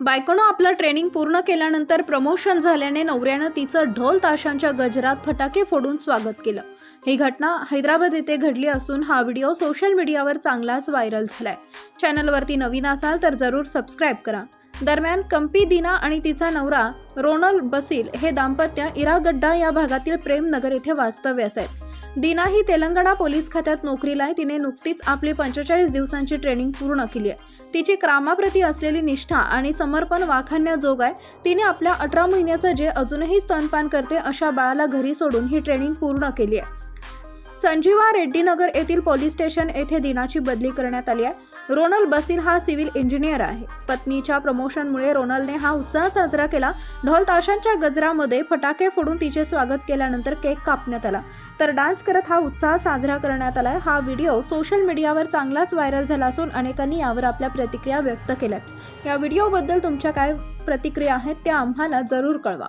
बायकोनं आपलं ट्रेनिंग पूर्ण केल्यानंतर प्रमोशन झाल्याने नवऱ्यानं तिचं ढोल ताशांच्या गजरात फटाके फोडून स्वागत केलं. ही घटना हैदराबाद येथे घडली असून हा व्हिडिओ सोशल मीडियावर चांगलाच व्हायरल झालाय. चॅनलवरती नवीन असाल तर जरूर सबस्क्राईब करा. दरम्यान कंपी दिना आणि तिचा नवरा रोनल बसील हे दाम्पत्य इरागड्डा या भागातील प्रेमनगर येथे वास्तव्यास आहेत. दिना ही तेलंगणा पोलीस खात्यात नोकरीला आहे. तिने नुकतीच आपली पंचेचाळीस दिवसांची ट्रेनिंग पूर्ण केली आहे. तिची कामाप्रती असलेली निष्ठा आणि समर्पण वाखाणण्याजोग आहे. तिने आपल्या अठरा महिन्याचं जे अजूनही स्तनपान करते अशा बाळाला घरी सोडून ही ट्रेनिंग पूर्ण केली आहे. संजीवा रेड्डीनगर येथील पोलीस स्टेशन येथे दिनाची बदली करण्यात आली आहे. रोनल बसीर हा सिव्हिल इंजिनियर आहे. पत्नीच्या प्रमोशनमुळे रोनलने हा उत्साह साजरा केला. ढोल ताशांच्या गजरामध्ये फटाके फोडून तिचे स्वागत केल्यानंतर केक कापण्यात आला. तर डान्स करत हा उत्साह साजरा करण्यात आलाय हा व्हिडिओ सोशल मीडियावर चांगलाच व्हायरल झाला असून अनेकांनी यावर आपल्या प्रतिक्रिया व्यक्त केल्यात. या व्हिडिओबद्दल तुमच्या काय प्रतिक्रिया आहेत त्या आम्हाला जरूर कळवा.